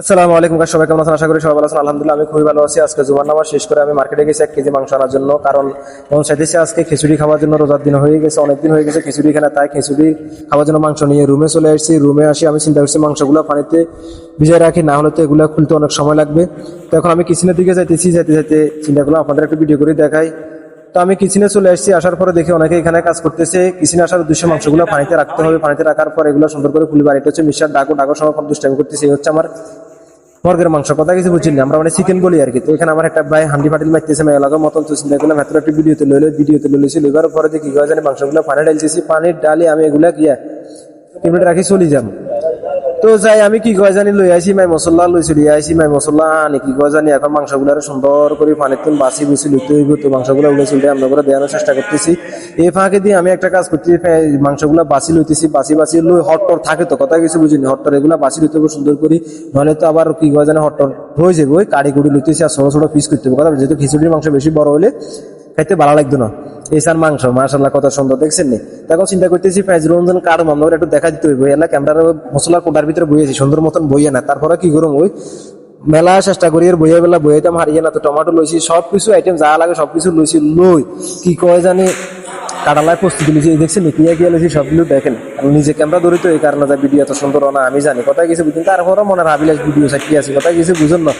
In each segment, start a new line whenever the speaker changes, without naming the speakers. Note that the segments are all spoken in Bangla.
আসসালামু আলাইকুম সবাই কেমন আছেন? আশা করি সবাই ভালো আছেন। আলহামদুলিল্লাহ, আমি খুবই ভালো আছি। আজকে জুমার নামাজ শেষ করে আমি মার্কেটে গেছি এক কেজি মাংস আনার জন্য। কারণ মন আজকে খিচুড়ি খাওয়ার জন্য রোজার দিন হয়ে গেছে, অনেক দিন হয়ে গেছে খিচুড়ি খানা তাই খিচুড়ি খাওয়ার জন্য মাংস নিয়ে রুমে চলে আসছি। রুমে আসি, আমি চিন্তা করছি মাংসগুলো পানিতে ভিজায় রাখি, না হলে তো এগুলো খুলতে অনেক সময় লাগবে। তো এখন আমি কিচেনের দিকে যাইতেছি, যাইতে যাইতে চিন্তা করলাম আপনাদের একটু ভিডিও করে দেখাই। তো আমি কিচেনে চলে আসছি, আসার পরে দেখি অনেকে এখানে কাজ করতেছে। কিচেনে আসার উদ্দেশ্য মাংসগুলো পানিতে রাখতে হবে। পানিতে রাখার পর এগুলো সুন্দর করে ফুলি বাড়িতে হচ্ছে মিশার ডাকো ডাকো সময় খুব দুষ্টামি করতেছে। এই হচ্ছে আমার মর্গের মাংস। কথা কিছু বুঝিনি আমরা মানে চিকেন বলি আর কি। তো এখানে আমার একটা ভাই হান্ডি ফাটিল মারতেছে মেয়ে লাগা মতন তো চিন্তা করলাম এত একটা ভিডিওতে লইলো ভিডিওতে লইলেছি লইবার পরে দেখি কি হয় জানি, মাংসগুলো পানি ডালতেছি পানির ডালি আমি এগুলা গিয়া টেবিলে রাখি, চলি যাম। তো যাই, আমি কি কয় জানি লই আইছি, মাই মশলা লই আইছি, মাই মশলা আনি কি কয় জানি, এখন মাংসগুলো সুন্দর করে পানির তুন বাসি বুসি লইতে হইব তো মাংসগুলো উড়ে চলতে আমরা করে দেওয়ানোর চেষ্টা করতেছি এই ফাঁকে দিয়ে আমি একটা কাজ করতেছি ফে- মাংসগুলো বাসি লইতেছি বাসি বাসি লই হটটর থাকে তো, কথা কিছু বুঝিনি হটটর এগুলা বাসি লইতে হবে সুন্দর করে নাহলে তো আবার কি কয় জানি হটটর হয়ে যাবে ওই কাড়ি কুড়ি লইতেছি আর ছোট ছোট পিস করতে হবে কথা যেহেতু খিচুড়ির মাংস বেশি বড় হলে, খাইতে ভালো লাগতো না। এই স্যার মাংস মাশাল্লাহ কত সুন্দর দেখছেন নি তখন চিন্তা করতেছি ফেজ রঞ্জন কার আমরা একটু দেখা দিতে হইব। এলা ক্যামেরার মশলার কোটার ভিতরে বইয়েছি, সুন্দর মতন বইয়ে না। তারপরে কি করুম ওই? মেলা চেষ্টা করি আর বইয়ে বেলা বইয়েতাম হারিয়ে না তো টমেটো লইছি সব কিছু আইটেম যা লাগে সব কিছু লইছি, লই। কি কয় জানি কাটালায় প্রস্তুতি লইছি, এই দেখছেন কি কি লইছি, সবগুলো দেখেন। আমি নিজে ক্যামেরা ধরি তো, এই কারণে যা ভিডিও এত সুন্দর না, আমি জানি। কথা কিছু বুঝুন তারপরে মনে হাবিলাস ভিডিও সাইটি আছে কথা কিছু বুঝুন না।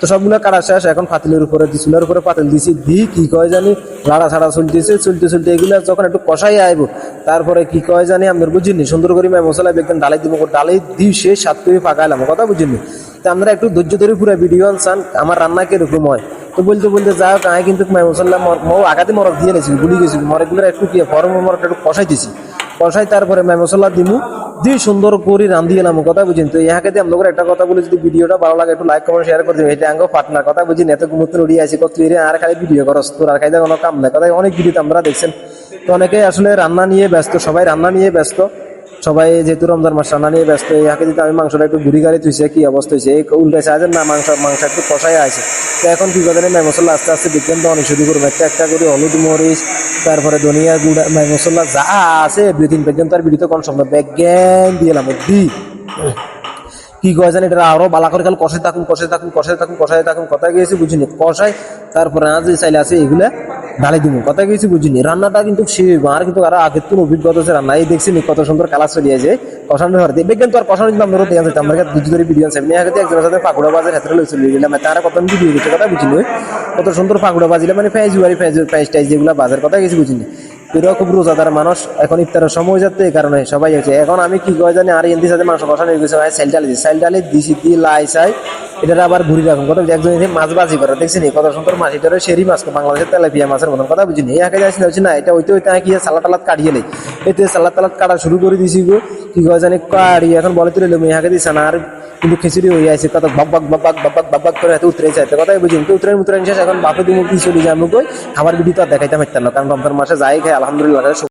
তো সবগুলো কাটা শেষ? এখন পাতিলের উপরে চুলার উপরে পাতিল দিছি। দি কি কয় জানি, লাড়া ছাড়া চলতেছে, চলতে চলতে এগুলো যখন একটু কষাই আইব, তারপরে কি কয় জানি আপনার বুঝিনি। সুন্দর করে মশলা বেগেন ডালাই দিব ডালাই দিই, সে সাত করে পাকাইলাম কথা বুঝিনি। তো আমরা একটু ধৈর্য ধরে পুরো ভিডিও আনসান, আমার রান্না কীরকম হয়? তো বলতে বলতে যা হোক কিন্তু মাই মশলা মৌ আগাতে মরক দিয়ে নিয়েছি গুলি গেছি মরকগুলো একটু কি, ফরম মরক একটু কষাইতেছি। কষাই তারপরে মশলা দিমু। দিয়ে সুন্দর করে রান্ধি এলাম কথা বুঝেন তো? ইহাকে দিয়ে আমরা একটা কথা বলে, যদি ভিডিওটা ভালো লাগে, একটু লাইক কমেন্ট শেয়ার করে দিবেন। এটা আঙ্গ পাটনার কথা বুঝি এত গুমুত্র উড়িয়ে আছে কত আর খালি ভিডিও করস তোর আর খাইতে কোনো কাম নাই। কথা অনেক ভিডিওতে আমরা দেখছেন। তো অনেকে আসলে রান্না নিয়ে ব্যস্ত, সবাই রান্না নিয়ে ব্যস্ত। সবাই যেহেতু রমজান মাস রান্না নিয়ে ব্যস্ত, এই হাতে দিতে আমি মাংসটা একটু ঘুরি গাড়ি তুইছে কি অবস্থা হয়েছে এই উল্টাইছে আজ না, মাংস মাংস একটু কষাই আছে তো এখন কি কথা মাই মশলা আস্তে আস্তে বিজ্ঞান তো অনেক শুরু করব। একটা একটা করে হলুদ মরিচ, তারপরে ধনিয়া গুঁড়া মাই মশলা যা আছে বিদিন পর্যন্ত আর বিড়িতে কোন সম্ভব ব্যাজ্ঞান দিয়ে এলাম দি কি কয় জানি, এটা আরও বালা করে খালি কষাই থাকুন কষাই থাকুন কষাই থাকুন কষাই থাকুন, কথা গিয়েছি বুঝিনি। কষাই, তারপরে আজ চাইলে আছে, এগুলা ঢালাই দিব কথা কিছু বুঝিনি। রান্নাটা কিন্তু আর কিন্তু আরও আগের তো অভিজ্ঞতা আছে রান্না এই দেখছি কত সুন্দর কালার চলিয়েছে কষানো দিয়ে। দেখবেন তো আর কষানো দিলাম ধরো দেখা যেত আমরা দুধ ধরে ভিডিও আছে। আমি আগে একজনের সাথে পাকুড়া বাজার হাতে চলি গেলাম তারা কত ভিডিও দিচ্ছে কথা বুঝিনি। কত সুন্দর পাকুড়া বাজিলে মানে ফেজ বাড়ি ফেজ টাইজ টাইস যেগুলো বাজার, কথা কিছু বুঝিনি। খুব রোজাদার মানুষ। এখন ইফতারের সময় যাচ্ছে, এই কারণে সবাই আছে এখন আমি কি কয় জানি, আর এনদির সাথে মাংস কষানো হয়ে গেছে সাইল ডালি দিই সাইল ডালি দিছি দিয়ে লাই, চাই এটা আবার ঘুরি রাখুন। কত একজন মাছ বাজি করে দেখছেন কত সুন্দর মাছ এটা সেরি মাছ, বাংলাদেশের তেলাপিয়া মাছের মতন। কথা বুঝিনি? এই আগে যাচ্ছি না, এটা ওইতে ওইতে কি সালাদ টালাদ কাটিয়ে লাই। এতে সালাদ টালাদ কাটা শুরু করে দিছি গো, কি কয় জানি, কাড়ি, এখন বলে তুলে লোম ইহাকে দিছে না, আর কিন্তু খিচুড়ি হয়ে আছে, কত বাক, বক বাক, বক বক বক বক করে হাতে উতরে যাইতে কথাই বুঝুন, তো উতরে উতরে শেষ, এখন বাপে তুমি চলে আমি কই? খাবার ভিডিও তো আর দেখাইতে না, কারণ রমজান মাসে যাই খাই, আলহামদুলিল্লাহ